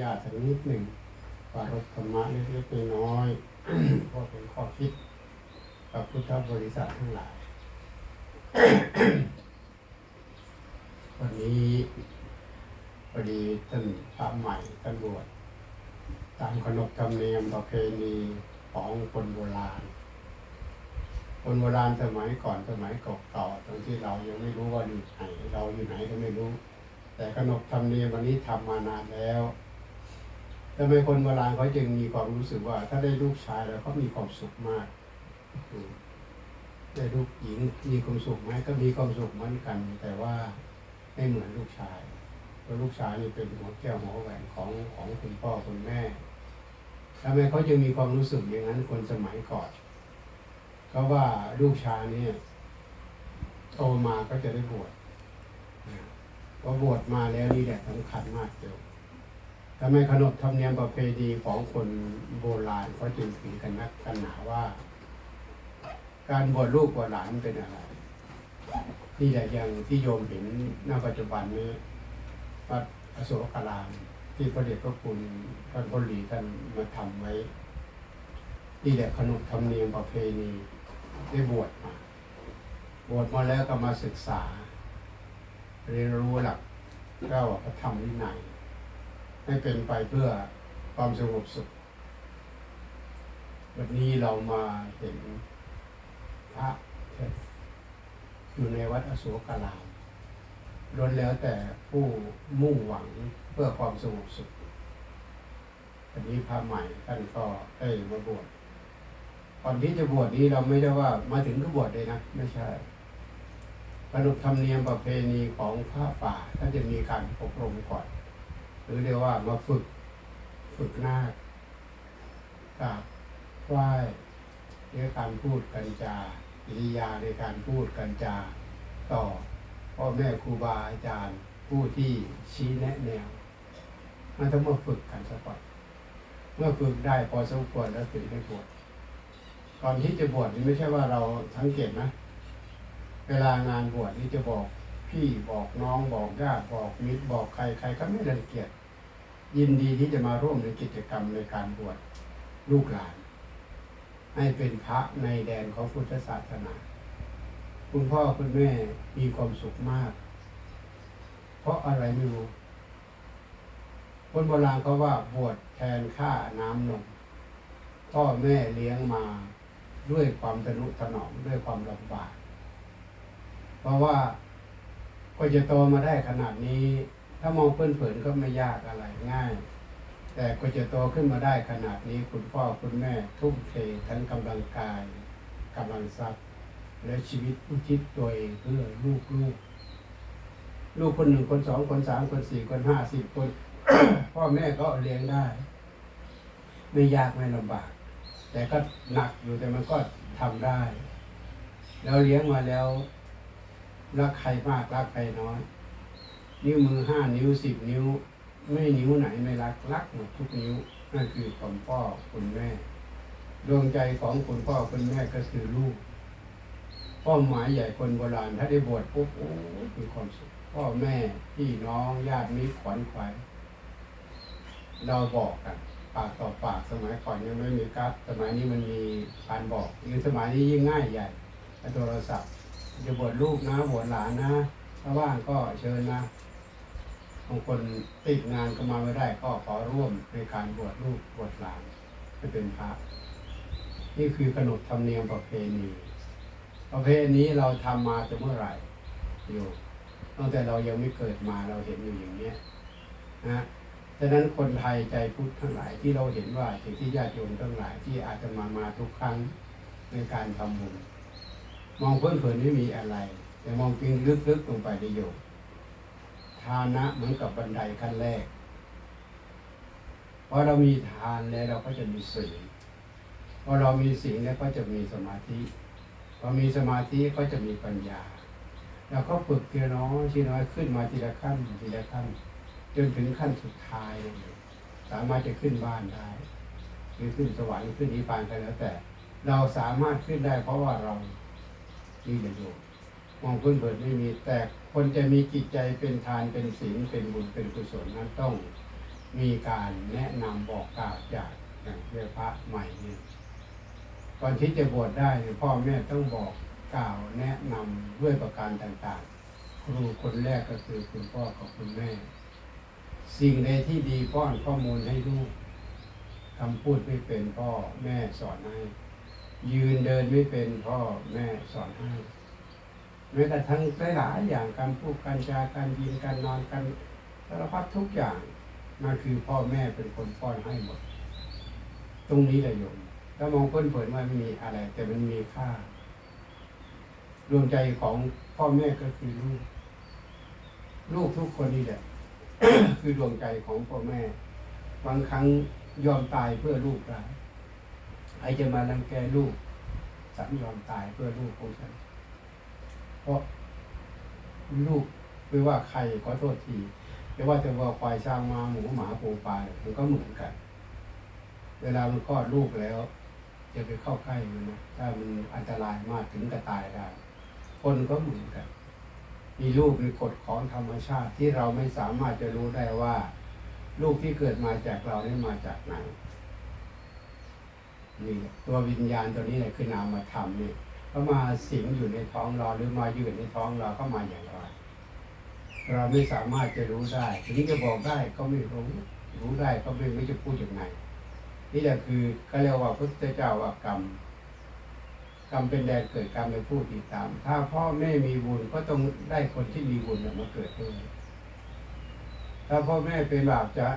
ญาติสักนิดหนึ่งปรารบธรรมะเล็กๆน้อยๆก็เป็นข้อคิดกับพุทธบริษัททั้งหลาย วันนี้พอดีท่านพระใหม่ท่านบวชตามขนบธรรมเนียมประเพณีของคนโบราณ คนโบราณสมัยก่อนสมัยเก่าๆตอนที่เรายังไม่รู้ว่าอยู่ไหนเราอยู่ไหนก็ไม่รู้ แต่ขนบธรรมเนียมวันนี้ทำมานานแล้ว ทำไมคนโบราณเขาจึงมีความรู้สึกว่า ถ้าได้ลูกชายแล้วเขามีความสุขมากได้ลูกหญิงมีความสุขไหมก็มีความสุขเหมือนกัน แต่ว่าไม่เหมือนลูกชายเพราะลูกชายนี่เป็นหัวแก้วหัวแหวนของของคุณพ่อคุณแม่ทำไมเขาจึงมีความรู้สึกอย่างนั้นคนสมัยก่อนก็ว่าลูกชายเนี่ยโตมาก็จะได้บวชพอบวชมาแล้วนี่แหละสำคัญมากเดียว ทำไมขนบธรรมเนียมประเพณีของคนโบราณเขาจึงถือกันนักกันหนาว่า การบวชลูกบวชหลานเป็นอะไรนี่แหละอย่างที่โยมเห็นณปัจจุบันนี้วัดอโศกราม ที่พระเดชพระคุณท่านพลีท่านมาทำไว้ นี่แหละขนบธรรมเนียมประเพณีได้บวชมาบวชมาแล้วก็มาศึกษา เรียนรู้หลักเก้าพระธรรมวินัย ให้เป็นไปเพื่อความสงบสุข วันนี้เรามาเห็นพระอยู่ในวัดอโศการามล้วนแล้วแต่ผู้มุ่งหวังเพื่อความสงบสุขวันนี้พระใหม่ท่านก็ได้มาบวชก่อนที่จะบวชนี้เราไม่ได้ว่ามาถึงก็บวชเลยนะ ไม่ใช่ขนบธรรมเนียมประเพณีของพระป่าถ้าจะมีการอบรมก่อน หรือเรียกว่ามาฝึกฝึกหน้าคกราบไหว้เรื่องการพูดกันจาอิริยาในการพูดกันจาต่อพ่อแม่ครูบาอาจารย์ผู้ที่ชี้แนะแนวมันต้องมาฝึกกันสักก่อนเมื่อฝึกได้พอสมควรแล้วถึงให้บวชก่อนที่จะบวชนี่ไม่ใช่ว่าเราสังเกตนะ เวลางานบวชนี่จะบอก พี่บอกน้องบอกญาติบอกมิตรบอกใครใครก็ไม่รังเกียจยินดีที่จะมาร่วมในกิจกรรมในการบวชลูกหลาน ให้เป็นพระในแดนของพุทธศาสนา คุณพ่อคุณแม่มีความสุขมาก เพราะอะไรไม่รู้คนโบราณเขาว่าบวชแทนค่าน้ำนมพ่อแม่เลี้ยงมาด้วยความทนุถนอมด้วยความลำบาก เพราะว่า ก็จะโตมาได้ขนาดนี้ ถ้ามองเพื่อนเผินๆก็ไม่ยากอะไรง่าย แต่ก็จะโตขึ้นมาได้ขนาดนี้คุณพ่อคุณแม่ทุ่มเททั้งกำลังกายกำลังทรัพย์ และชีวิตอุทิศตัวเองเพื่อลูกลูกลูกคนหนึ่งคนสองคนสามคนสี่คนห้าสิบคน พ่อแม่ก็เลี้ยงได้ ไม่ยากไม่ลำบาก แต่ก็หนักอยู่แต่มันก็ทำได้ แล้วเลี้ยงมาแล้ว รักใครมากรักใครน้อย นิ้วมือห้านิ้วสิบนิ้ว ไม่นิ้วไหนไม่รักรักหมดทุกนิ้วนั่นคือคุณพ่อคุณแม่ ดวงใจของคุณพ่อคุณแม่ก็คือลูกเป้าหมายใหญ่คนโบราณถ้าได้บวชปุ๊บโอ้มีความสุขพ่อแม่พี่น้องญาติมิตรขวัญขวายเราบอกกันปากต่อปากสมัยก่อนยังไม่มีกร์ดสมัยนี้มันมีการบอกยิ่งสมัยนี้ยิ่งง่ายใหญ่โทรศัพท์ จะบวชลูกนะบวชหลานนะถ้าว่างก็เชิญนะบางคนติดงานก็มาไม่ได้ ก็ขอร่วมในการบวชลูกบวชหลานให้เป็นพระ นี่คือขนบธรรมเนียมประเพณีประเพณีนี้เราทำมาจะเมื่อไหร่อยู่ตั้งแต่เรายังไม่เกิดมาเราเห็นอยู่อย่างเนี้ยนะฉะนั้นคนไทยใจพุทธทั้งหลายที่เราเห็นว่าสิ่งที่ญาติโยมทั้งหลายที่อาจจะมามาทุกครั้งในการทำบุญ มองเพื่อนเผินไม่มีอะไร แต่มองจริงลึกๆลงไปในโยมทานะเหมือนกับบันไดขั้นแรกพอเรามีทานแล้วเราก็จะมีศีลพอเรามีศีลแล้วก็จะมีสมาธิพอมีสมาธิก็จะมีปัญญาแล้วก็ฝึกทีละน้อยทีละน้อยขึ้นมาทีละขั้นทีละขั้นจนถึงขั้นสุดท้ายเลยสามารถจะขึ้นบ้านได้หรือขึ้นสวรรค์ขึ้นนิพพานก็แล้วแต่ เราสามารถขึ้นได้เพราะว่าเรา นี่อย่าโยมมองพื่อนเผินไม่มีแต่คนจะมีจิตใจเป็นทานเป็นศีลเป็นบุญเป็นกุศลนั้นต้องมีการแนะนำบอกกล่าวจากอย่างเพระใหม่นี่ก่อนที่จะบวชได้เนี่ยพ่อแม่ต้องบอกกล่าวแนะนำด้วยประการต่างๆ ครูคนแรกก็คือคุณพ่อกับคุณแม่ สิ่งใดที่ดีป้อนข้อมูลให้ลูกคำพูดไม่เป็นพ่อแม่สอนให้ ยืนเดินไม่เป็นพ่อแม่สอนให้แม้กระทั่งหลายอย่างการพูดการจาการยินการนอนการสารพัดทุกอย่างมันคือพ่อแม่เป็นคนป้อนให้หมด ตรงนี้แหละโยมถ้ามองเพื่อนเผินว่าไม่มีอะไร แต่มันมีค่าดวงใจของพ่อแม่ก็คือลูก ลูกทุกคนนี่แหละ คือดวงใจของพ่อแม่ บางครั้งยอมตายเพื่อลูกได้ ครจะมารังแกลูกฉันยอมตายเพื่อลูกของฉัน เพราะลูกไม่ว่าใครขอโทษทีไม่ว่าจะว่าควายช้างมาหมูหมาปูปลามันก็เหมือนกัน เวลามันคลอดลูกแล้วจะไปเข้าใกล้มันนะถ้ามันอันตรายมากถึงกับตายได้คนก็เหมือนกัน มีลูกมีกฎของธรรมชาติที่เราไม่สามารถจะรู้ได้ว่า ลูกที่เกิดมาจากเรานี่มาจากไหน นี่ตัววิญญาณตัวนี้แหละคือนามธรรมนี่เขามาสิงอยู่ในท้องเราหรือมาอยู่ในท้องเราก็มาอย่างไรเราไม่สามารถจะรู้ได้ถึงจะบอกได้ก็ไม่รู้รู้ได้ก็ไม่ไม่จะพูดอย่างไรนี่แหละคือก็เรียกว่าพุทธเจ้าว่ากรรมกรรมเป็นแดนเกิดกรรมเป็นผู้ติดตาม ถ้าพ่อแม่มีบุญก็ต้องได้คนที่มีบุญมาเกิดด้วยถ้าพ่อแม่เป็นบาปจะ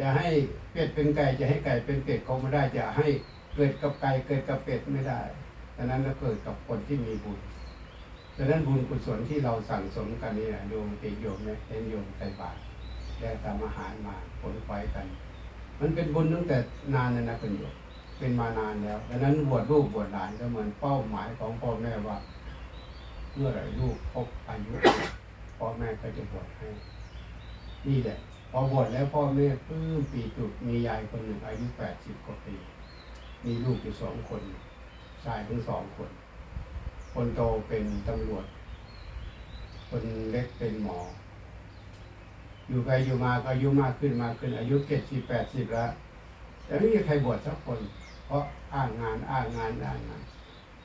จะให้เป็ดเป็นไก่จะให้ไก่เป็นเป็ดคงไม่ได้จะให้ เกิดกับไก่เกิดกับเป็ดไม่ได้ดังนั้นเราเกิดกับคนที่มีบุญดังนั้นบุญกุศลที่เราสั่งสมกันนี่นะโยมติโยมเนี่ยเป็นโยมใส่บาตรแล้วทำอาหารมาผลไฟกัน มันเป็นบุญตั้งแต่นานแล้วนะคุณโยมเป็นมานานแล้วดังนั้นบวชลูกบวชหลานก็เหมือนเป้าหมายของพ่อแม่ว่าเมื่อไหร่ลูกครบอายุพ่อแม่ก็จะบวชให้ นี่แหละพอบวชแล้วพ่อแม่ปลื้มปีตุกมียายคนหนึ่งอายุแปดสิบกว่าปี มีลูกอยู่สองคนชายทั้งสองคน คนโตเป็นตำรวจ คนเล็กเป็นหมอ อยู่ไปอยู่มาก็อายุมากขึ้นมากขึ้น อายุเจ็ดสิบแปดสิบแล้วแต่ไม่มีใครบวชสักคน เพราะอ้างงานอ้างงานอ้างงาน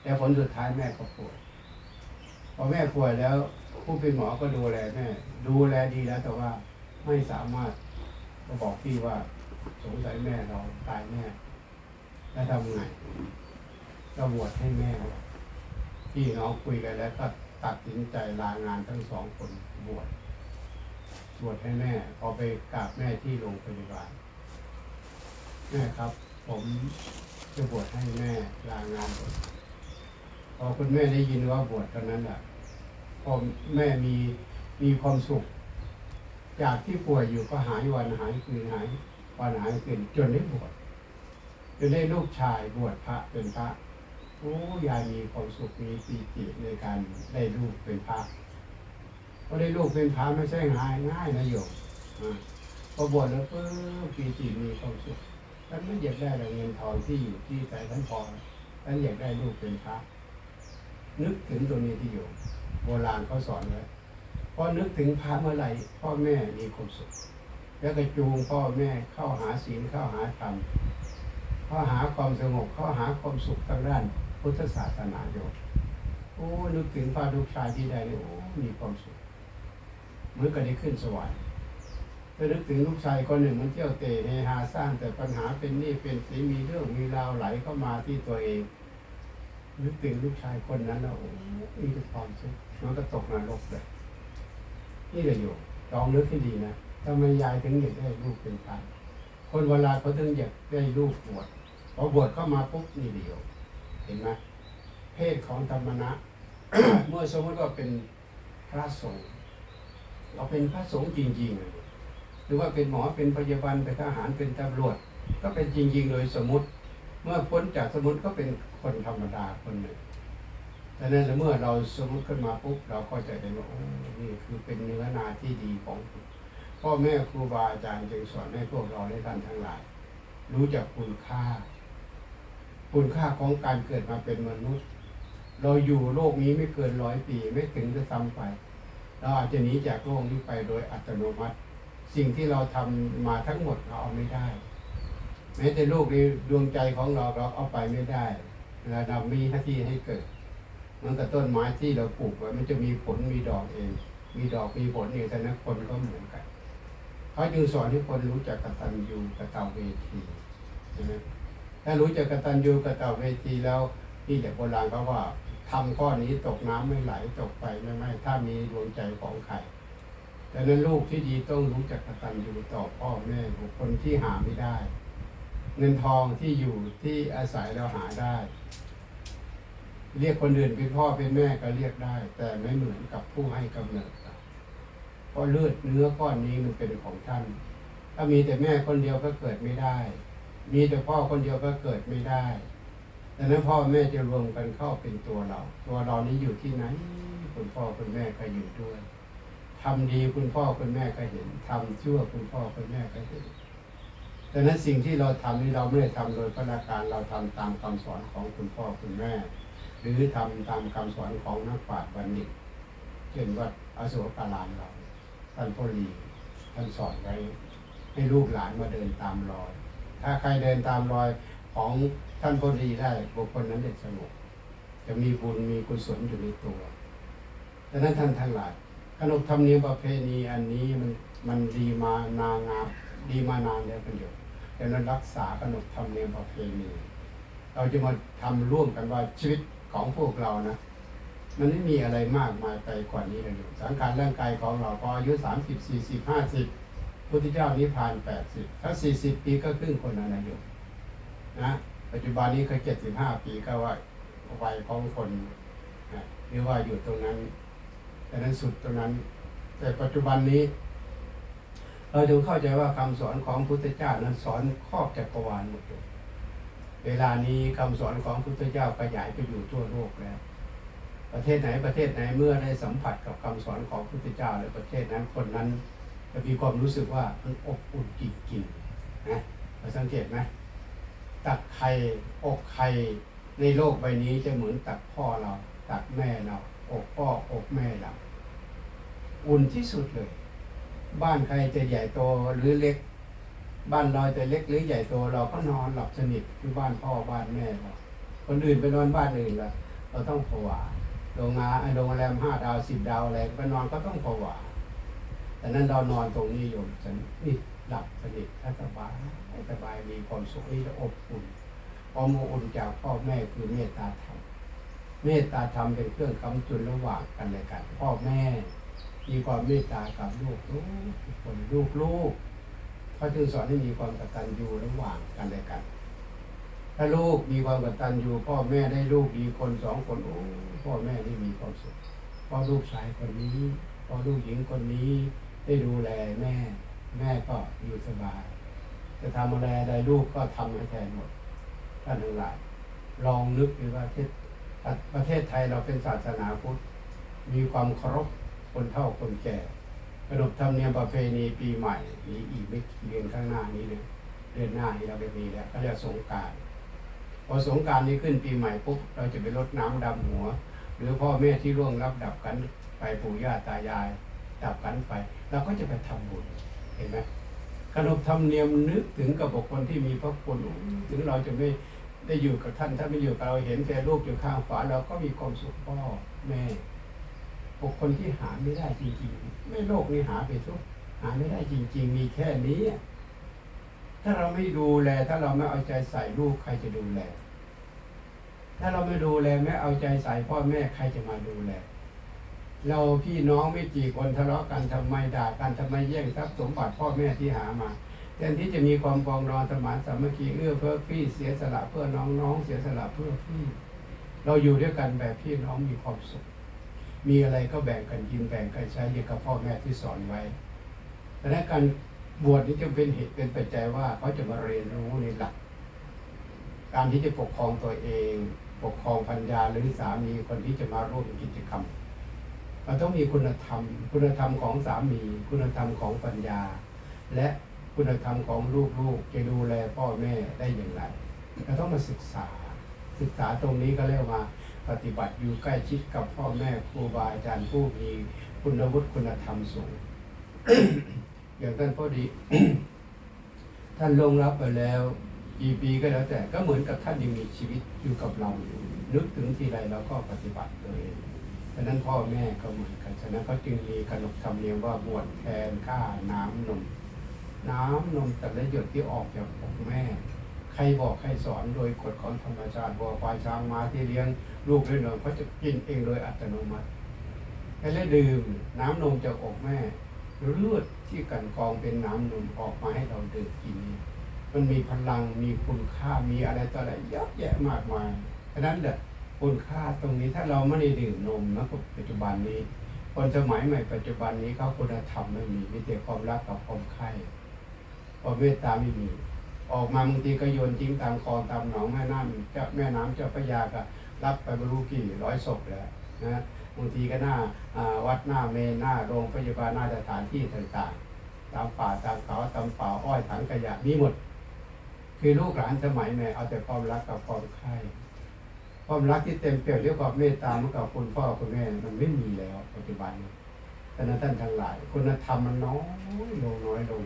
แต่ผลสุดท้ายแม่ก็ป่วยพอแม่ป่วยแล้วผู้เป็นหมอก็ดูแลแม่ดูแลดีแล้วแต่ว่าไม่สามารถก็บอกพี่ว่าสงสัยแม่เราตายแม่ แล้วทำไงก็บวชให้แม่พี่น้องคุยกันแล้วก็ตัดสินใจลางานทั้งสองคนบวชบวชให้แม่ พอไปกราบแม่ที่โรงพยาบาลแม่ครับ ผมจะบวชให้แม่ลางานพอคุณแม่ได้ยินว่าบวชตอนนั้นอะพอแม่มีมีความสุข จากที่ป่วยอยู่ก็หายวันหายคืนหายวันหายคืนจนได้บวช จนได้ลูกชายบวชพระเป็นพระโอ้ยายมีความสุขมีปีติในการได้ลูกเป็นพระพอได้ลูกเป็นพระไม่ใช่ง่ายง่ายนะโยมพอบวชแล้วปุ๊บปีติมีความสุขท่านไม่อยากได้เงินทองที่อยู่ที่ใจท่านพอท่านอยากได้ลูกเป็นพระนึกถึงตัวนี้ที่อยู่ โบราณเขาสอนไว้พอนึกถึงพระเมื่อไหร่พ่อแม่มีความสุข แล้วก็จูงพ่อแม่เข้าหาศีลเข้าหาธรรม เขาหาความสงบเขาหาความสุขทางด้าน พุทธศาสนาโยมโอ้นึกถึงพระลูกชายที่ใดเนี่ยโอ้มีความสุขเหมือนกับได้ขึ้นสวรรค์ถ้านึกถึงลูกชายคนหนึ่งมันเที่ยวเตะเฮฮาสร้างแต่ปัญหาเป็นนี้เป็นสีมีเรื่องมีราวไหลเข้ามาที่ตัวเองนึกถึงลูกชายคนนั้นแล้วโอ้มีความสุขมันก็ตกนรกเลยนี่เลยอยู่ลองนึกให้ดีนะทำไมยายถึงอยากได้ลูกเป็นพันคนเวลาเขาถึงอยากได้ลูกบวช พอบวชเข้ามาปุ๊บนี่เดียว เห็นไหมเพศของธรรมะเมื่อสมมติว่าเป็นพระสงฆ์เราเป็นพระสงฆ์จริงๆ หรือว่าเป็นหมอเป็นพยาบาลเป็นทหารเป็นตำรวจ ก็เป็นจริงๆเลยสมมติ เมื่อพ้นจากสมมติก็เป็นคนธรรมดาคนหนึ่งดังนั้นเมื่อเราสมมติขึ้นมาปุ๊บเราก็จะเห็นว่าโอ้นี่คือเป็นเนื้อนาที่ดีของพ่อแม่ครูบาอาจารย์จึงสอนให้พวกเราได้ท่านทั้งหลาย รู้จักคุณค่า คุณค่าของการเกิดมาเป็นมนุษย์ เราอยู่โลกนี้ไม่เกินร้อยปีไม่ถึงจะซ้ำไป เราอาจจะหนีจากโลกนี้ไปโดยอัตโนมัติ สิ่งที่เราทำมาทั้งหมดเราเอาไม่ได้แม้แต่ลูกในดวงใจของเราเราเอาไปไม่ได้เวลาเรามีหน้าที่ให้เกิดเหมันกับต้นไม้ที่เราปลูกไว้มันจะมีผลมีดอกเอง มีดอกมีผลเองแต่นั้นคนก็เหมือนกันเขาจึงสอนให้คนรู้จักกตัญญูกตเวทีใช่ไหม ถ้ารู้จักกตัญญูกตเวทีแล้วที่แต่โบราณเขาว่าทำข้อนี้ตกน้ำไม่ไหลตกไปไม่ไม่ถ้ามีดวงใจของใครแต่นั้นลูกที่ดีต้องรู้จักกตัญญูต่อพ่อแม่บุคคลที่หาไม่ได้ เงินทองที่อยู่ที่อาศัยเราหาได้ เรียกคนอื่นเป็นพ่อเป็นแม่ก็เรียกได้ แต่ไม่เหมือนกับผู้ให้กำเนิดเพราะเลือดเนื้อก้อนนี้มันเป็นของท่าน ถ้ามีแต่แม่คนเดียวก็เกิดไม่ได้ มีแต่พ่อคนเดียวก็เกิดไม่ได้ดังนั้นพ่อแม่จะรวมกันเข้าเป็นตัวเรา ตัวเรานี้อยู่ที่ไหน คุณพ่อคุณแม่ก็อยู่ด้วยทำดีคุณพ่อคุณแม่ก็เห็นทำชั่วคุณพ่อคุณแม่ก็เห็นดังนั้นสิ่งที่เราทำนี่เราไม่ได้ทำโดยพระการเราทำตามคำสอนของคุณพ่อคุณแม่ หรือทำตามคำสอนของนักปราชญ์บัณฑิตเช่นวัดอโศการามเราท่านพ่อลีท่านสอนไว้ให้ลูกหลานมาเดินตามรอย ถ้าใครเดินตามรอยของท่านพ่อลีได้บุคคลนั้นจะสงบจะมีบุญมีกุศลอยู่ในตัวดังนั้นท่านทั้งหลายขนบธรรมเนียมประเพณีอันนี้มันมันดีมานางามดีมานานแล้วประโยชน์ดังนั้นรักษาขนบธรรมเนียมประเพณี เราจะมาทำร่วมกันว่าชีวิตของพวกเรานะมันไม่มีอะไรมากมายไปกว่านี้เลยอยู่สังขารร่างกายของเราพออายุสามสิบสี่สิบห้าสิบ พุทธเจ้านิพพานแปดสิบถ้าสี่สิบปีก็ครึ่งคนนั้นอายุนะปัจจุบันนี้เขาเจ็ดสิบห้าปีก็ว่าวัยของคนนะหรือว่าอยู่ตรงนั้นแต่นั้นสุดตรงนั้น แต่ปัจจุบันนี้ เราถึงเข้าใจว่าคำสอนของพุทธเจ้านั้นสอนครอบจักรวาลหมดเลยเวลานี้คำสอนของพุทธเจ้าขยายไปอยู่ทั่วโลกแล้ว ประเทศไหนประเทศไหนเมื่อได้สัมผัสกับคำสอนของพุทธเจ้าในประเทศนั้นคนนั้น จะมีความรู้สึกว่ามันอบอุ่นจริงๆนะมาสังเกตไหมตักไข่อกไข่ในโลกใบนี้จะเหมือนตักพ่อเรา ตักแม่เราอกพ่ออกแม่เรา อุ่นที่สุดเลย บ้านใครจะใหญ่โตหรือเล็ก บ้านเราจะเล็กหรือใหญ่โตเราก็นอนหลับสนิทคือบ้านพ่อบ้านแม่เราคนอื่นไปนอนบ้านอื่นละเราต้องผวาโรงงานโรงแรมห้าดาวสิบดาวอะไรไปนอนก็ต้องผวา แต่นั้นเรานอนตรงนี้โยมสนิทหลับสนิทสบายสบายมีความสุขนี่จะอบอุ่นความอบอุ่นจากพ่อแม่คือเมตตาธรรมเมตตาธรรมเป็นเครื่องคำจุนระหว่างกันเลยกัน พ่อแม่มีความเมตตากับลูกลูกคนลูกลูกเขาจึงสอนให้มีความกตัญญูระหว่างกันและกัน ถ้าลูกมีความกตัญญูพ่อแม่ได้ลูกดีคนสองคนโอ้พ่อแม่นี่มีความสุขพ่อลูกชายคนนี้พ่อลูกหญิงคนนี้ ได้ดูแลแม่ แม่ก็อยู่สบาย จะทำอะไรใดลูกก็ทำให้แทนหมดท่านทั้งหลาย ลองนึกดูว่าประเทศประเทศไทยเราเป็นศาสนาพุทธ มีความเคารพคนเฒ่าคนแก่ขนบธรรมเนียมประเพณีปีใหม่นี้อีกไม่กี่เดือนข้างหน้านี้เลยเดือนหน้านี้เราไปมีแล้วก็เรียกสงการพอสงการนี้ขึ้นปีใหม่ปุ๊บเราจะไปรดน้ำดำหัว หรือพ่อแม่ที่ร่วงรับดับกันไปปู่ย่าตายาย ดับกันไปเราก็จะไปทำบุญเห็นไหมขนบธรรมเนียมนึกถึงกับบุคคลที่มีพระคุณถึงเราจะไม่ได้อยู่กับท่านถ้าไม่อยู่กับเราเห็นแค่ลูกอยู่ข้างฝาเราก็มีความสุขพ่อแม่บุคคลที่หาไม่ได้จริงๆ ไม่โลกนี้หาไปทุกหาไม่ได้จริง ๆ มีแค่นี้ ถ้าเราไม่ดูแล ถ้าเราไม่เอาใจใส่ลูกใครจะดูแล ถ้าเราไม่ดูแลไม่เอาใจใส่พ่อแม่ใครจะมาดูแล เราพี่น้องไม่กี่คนทะเลาะกันทำไมด่ากันทำไมแย่งทรัพย์สมบัติพ่อแม่ที่หามาแทนที่จะมีความปองดองสมานสามัคคีเอื้อเพื่อพี่เสียสละเพื่อน้องน้องเสียสละเพื่อพี่ เราอยู่ด้วยกันแบบพี่น้องมีความสุข มีอะไรก็แบ่งกันกินแบ่งกันใช้อย่างกับพ่อแม่ที่สอนไว้แต่ในการบวชนี้จะเป็นเหตุเป็นปัจจัยว่าเขาจะมาเรียนรู้ในหลัก การที่จะปกครองตัวเอง ปกครองพัญญาหรือสามีคนที่จะมาร่วมกิจกรรม มันต้องมีคุณธรรม คุณธรรมของสามี คุณธรรมของปัญญา และคุณธรรมของลูกๆ จะดูแลพ่อแม่ได้อย่างไรเราต้องมาศึกษา ศึกษาตรงนี้ก็เรียกว่าปฏิบัติอยู่ใกล้ชิดกับพ่อแม่ครูบาอาจารย์ผู้มีคุณวุฒิคุณธรรมสูง อย่างท่านพอดี ท่านลงรับไปแล้วกี่ปีก็แล้วแต่ก็เหมือนกับท่านยังมีชีวิตอยู่กับเราอยู่นึกถึงทีไรเราก็ปฏิบัติเลย ฉะนั้นพ่อแม่ก็เหมือนกัน ฉะนั้นก็จึงมีขนบธรรมเนียมว่าบวชแทนข้าน้ำนม น้ำนมแต่ละหยดที่ออกจากอกแม่ ใครบอกใครสอนโดยกฎของธรรมชาติวัวควายช้างม้าที่เลี้ยงลูกด้วยนมเขาจะกินเองโดยอัตโนมัติแค่ได้ดื่มน้ำนมจากอกแม่เลือดที่กันกองเป็นน้ำนมออกมาให้เราดื่มกิน มันมีพลังมีคุณค่ามีอะไรต่ออะไรเยอะแยะมากมายฉะนั้นแหละ คุณค่าตรงนี้ถ้าเราไม่ได้ดื่มนมนะปัจจุบันนี้ คนสมัยใหม่ปัจจุบันนี้เขาคุณธรรมไม่มีมีแต่ความรักกับความใคร่ความเมตตาไม่มีออกมาบางทีก็โยนทิ้งตามคลองตามหนองแม่น้ำเจ้าแม่น้ำเจ้าพระยาก็รับไปไม่รู้กี่ร้อยศพแล้วนะบางทีก็หน้าอ่าวัดหน้าเมนหน้าโรงพยาบาลหน้าสถานที่ต่างๆ ตามป่าตามเขาตามป่าอ้อยถังขยะมีหมด คือลูกหลานสมัยใหม่เอาแต่ความรักกับความใคร่ ความรักที่เต็มเปี่ยมด้วยความเมตตาเมื่อกับคุณพ่อคุณแม่มันไม่มีแล้วปัจจุบันนี้ฉะนั้นท่านทั้งหลายคุณธรรมมันน้อยลงน้อยลง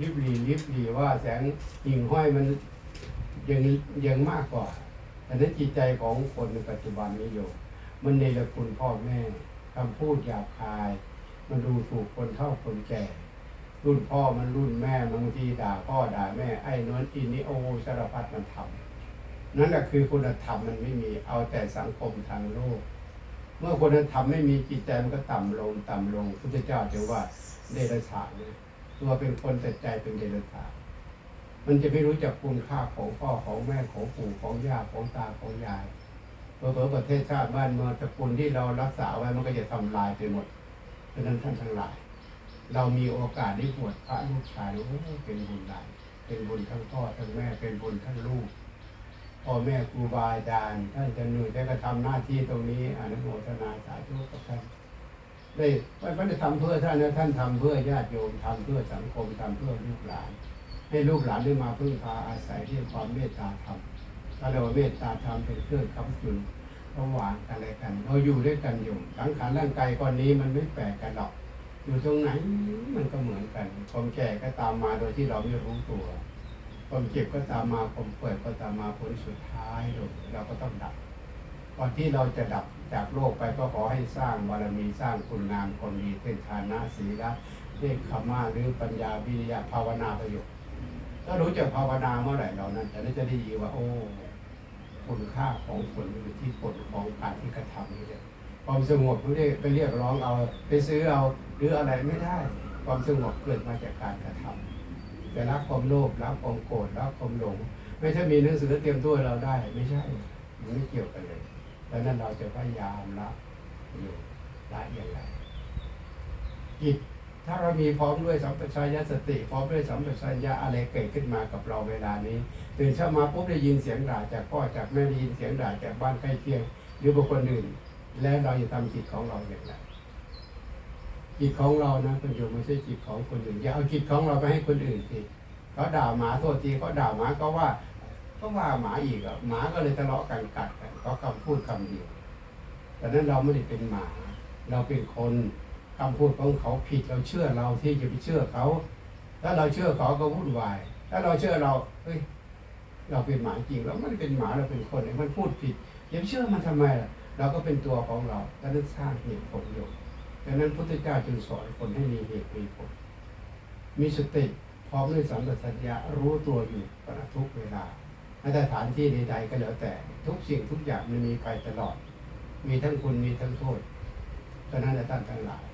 ลิบหลีลิบหลีว่าแสงหิ่งห้อยมันยังยังมากกว่าแต่นั้นจิตใจของคนในปัจจุบันนี้อยู่ มันในละคุณพ่อแม่คำพูดหยาบคาย มันดูถูกคนเฒ่าคนแก่ รุ่นพ่อมันรุ่นแม่บางทีด่าพ่อด่าแม่ไอ้นวลอินนี่โอสารพัดมันทำ นั่นแหละคือคุณธรรมมันไม่มีเอาแต่สังคมทางโลก เมื่อคุณธรรมไม่มีจิตใจมันก็ต่ำลงต่ำลงพุทธเจ้าจึงว่าเดรัจฉานนะตัวเป็นคนแต่ใจเป็นเดรัจฉานมันจะไม่รู้จักคุณค่าของพ่อของแม่ของปู่ของย่าของตาของยายเพื่อประเทศชาติบ้านเมืองตระกูลที่เรารักษาไว้มันก็จะทำลายไปหมดฉะนั้นท่านทั้งหลาย เรามีโอกาสได้บวชพระลูกชายโอ้เป็นบุญใหญ่เป็นบุญทั้งพ่อทั้งแม่เป็นบุญทั้งลูก พ่อแม่ครูบาอาจารย์ท่านจะหนื่ยได้กระทำหน้าที่ตรงนี้อนุโมทนาสาธุกับท่านได้ไม่ได้ทำเพื่อท่านนะท่านทำเพื่อญาติโยมทำเพื่อสังคมทำเพื่อลูกหลาน ให้ลูกหลานได้มาพึ่งพาอาศัยที่ความเมตตาธรรมถ้าเราเมตตาธรรมเป็นเครื่องคำจุนระหว่างกันและกัน เราอยู่ด้วยกันอยู่สังขารร่างกายก้อนนี้มันไม่แปลกกันหรอก อยู่ตรงไหนมันก็เหมือนกันความแก่ก็ตามมาโดยที่เราไม่รู้ตัว ความเจ็บก็ตามมาความป่วยก็ตามมาผลสุดท้ายเราก็ต้องดับก่อนที่เราจะดับจากโลกไปก็ขอให้สร้างบารมีสร้างคุณงามคนดีเทศฐานะศีลเทศขมาหรือปัญญาวิริยะภาวนาประโยชน์ถ้ารู้จักภาวนาเมื่อไหร่เรานั้นจะได้จะได้ยินว่า โอ้คุณค่าของผลอยู่ที่ผลของการที่กระทำนี่เลยความสงบไม่ได้ไปเรียกร้องเอา ไปซื้อเอาหรืออะไรไม่ได้ ความสงบเกิดมาจากการกระทำ แต่รักความโลภรักความโกรธรักความหลง ไม่ใช่มีหนังสือเตรียมตัวเราได้ ไม่ใช่มันไม่เกี่ยวกันเลยดังนั้นเราจะพยายามละอยู่ละอย่างไรจิตถ้าเรามีพร้อมด้วยสัมปชัญญะสติพร้อมด้วยสัมปชัญญะอะไรเกิดขึ้นมากับเราเวลานี้ตื่นเช้ามาปุ๊บได้ยินเสียงด่าจากพ่อจากแม่ได้ยินเสียงด่าจากบ้านใกล้เคียง หรือบุคคลอื่น แล้วเราจะทำจิตของเราอย่างไร จิตของเรานะคุณโยมไม่ใช่จิตของคนอื่นอย่าเอาจิตของเราไปให้คนอื่นสิเขาด่าหมาโทษทีเขาด่าหมาก็ว่าก็ว่าหมาอีกอะหมาก็เลยทะเลาะกันกัดกันเพราะคำพูดคำเดียวแต่นั้นเราไม่ได้เป็นหมา เราเป็นคนคำพูดของเขาผิดเราเชื่อเราที่จะไปเชื่อเขา ถ้าเราเชื่อเขาก็วุ่นวายถ้าเราเชื่อเราเฮ้ยเราเป็นหมาจริงเราไม่ได้เป็นหมาเราเป็นคนไอ้มันพูดผิดอย่าไปเชื่อมันทำไมล่ะเราก็เป็นตัวของเราดังนั้นสร้างเหตุผลอยู่ ดังนั้นพุทธเจ้าจึงสอนคนให้มีเหตุมีผล มีสติพร้อมด้วยสัมปชัญญะรู้ตัวอยู่ขณะทุกเวลาในสถานที่ใดๆก็แล้วแต่ทุกสิ่งทุกอย่างมันมีไปตลอด มีทั้งคุณมีทั้งโทษฉะนั้นท่านทั้งหลาย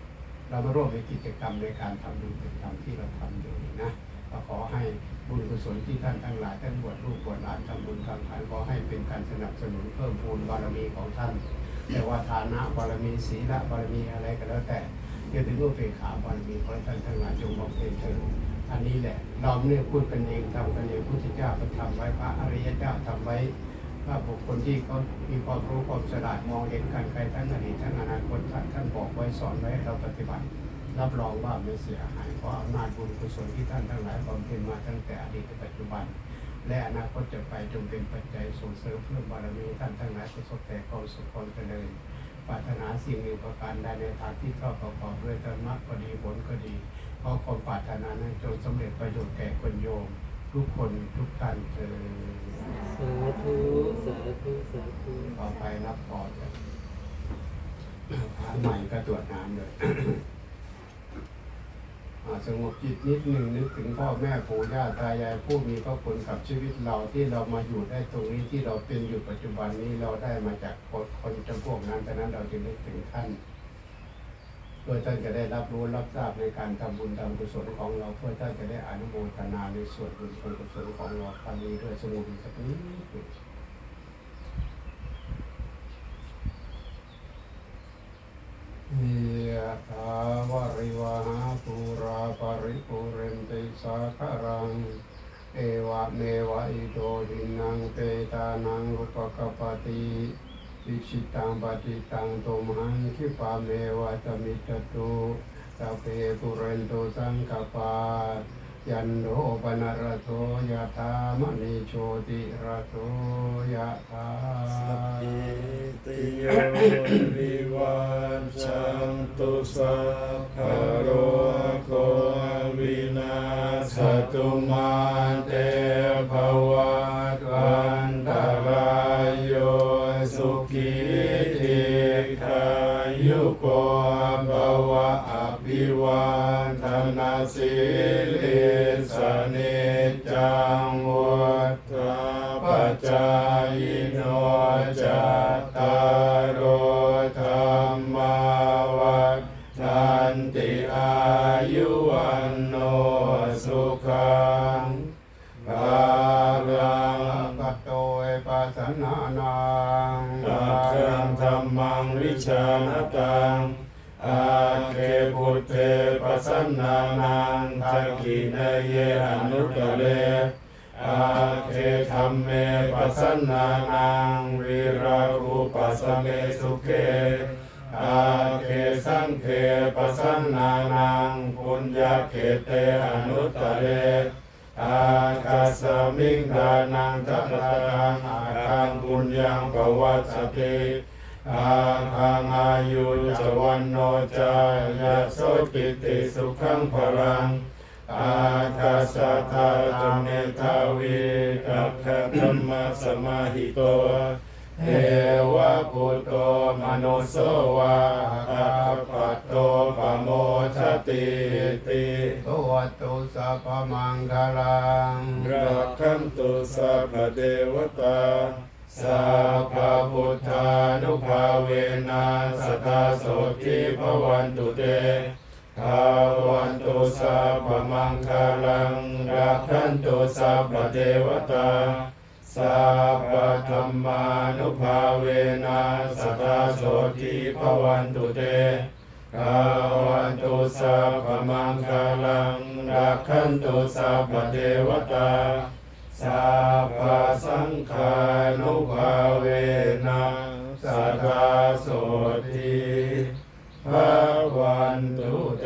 เรามาร่วมในกิจกรรมในการทำบุญกิจกรรมที่เราทำอยู่นี่นะก็ขอให้บุญกุศลที่ท่านทั้งหลายท่านบวชลูกบวชหลานทำบุญทำทานขอให้เป็นการสนับสนุนเพิ่มพูนบารมีของท่าน แต่ว่าฐานะบารมีศีลบารมีอะไรก็แล้วแต่เดี๋ยวถึงว่าเป็นขาบารมีขอให้ท่านทั้งหลายจงบำเพ็ญเถิดอันนี้แหละเราไม่ได้พูดกันเองทำกันเองพุทธเจ้าก็ทำไว้พระอริยเจ้าทำไว้พระบุคคลที่เขามีความรู้ความฉลาดมองเห็นการไกลทั้งอดีตทั้งอนาคตท่านท่านบอกไว้สอนไว้เราปฏิบัติรับรองว่าไม่เสียหายเพราะอำนาจบุญกุศลที่ท่านทั้งหลายบำเพ็ญมาตั้งแต่อดีตปัจจุบัน และอนาคตจะไปจงเป็นปัจจัยส่งเสริมเพื่อบารมีท่านทั้งหลายประสบแต่ความสุขความเจริญปรารถนาสิ่งหนึ่งประการใดในทางที่ชอบประกอบด้วยธรรมะก็ดีผลก็ดีขอความปรารถนานั้นจงสำเร็จประโยชน์แก่คนโยม ทุกคนทุกท่านเถิดสาธุสาธุสาธุต่อไปรับพรกันพระใหม่ก็ตรวจน้ำเลย สงบจิตนิดหนึ่งนึกถึงพ่อแม่ปู่ย่าตายายผู้มีพระคุณกับชีวิตเราที่เรามาอยู่ได้ตรงนี้ที่เราเป็นอยู่ปัจจุบันนี้เราได้มาจากคนคนจำพวกนั้นฉะนั้นเราจึงนึกถึงท่านเพื่อท่านจะได้รับรู้รับทราบในการทำบุญทำกุศลของเราเพื่อท่านจะได้อนุโมทนาในส่วนบุญส่วนกุศลของเราครั้งนี้ด้วยสงบอีกสักนิดหนึ่ง ยะถาวาริวหาปูราปริปุเรนติสาคารัง เอวะเมวะอิโตดินังเปตานังอุปกปปติอิชิตังปฏิตังตุมหังคิปะเมวะตมิตตุสัพเพปุเรนตุสังกปายันโดปนรโทยะธามณิโชติระโทยะธาสัพพิติโยวิวันชันตุสัพพะโร ตุมาเต ปัสสนานังวิราคูปัสสเมสุเขอาเคสังเคปัสสนานังปุญญาเขเตอนุตตะเลอาคาสมิงดานังทัตตังอาคังปุญญังปวัสสติอาคังอายุจวันโนจายาโสกิติสุขังพลัง อาคาสาธาตุเนทาวีกัคขะธรรมสมาหิโตเทวะปุตโตมโนโสวาคัปปัตโตปะโมทติติตัวตุสัพพมังคลังรักขันตุสัพพะเทวตาสัพพะพุทธานุภาเวนัสตตาโสทิภวันตุเต ภาวันตุสัพพมังคลังรักขันตุสัพพเทวตาสัพพธรรมานุภาเวนัสตตาโสทิภวันตุเตภาวันตุสัพพมังคลังรักขันตุสัพพเทวตาสัพพสังฆานุภาเวนะสัทธาโสติ ภะวันตุเต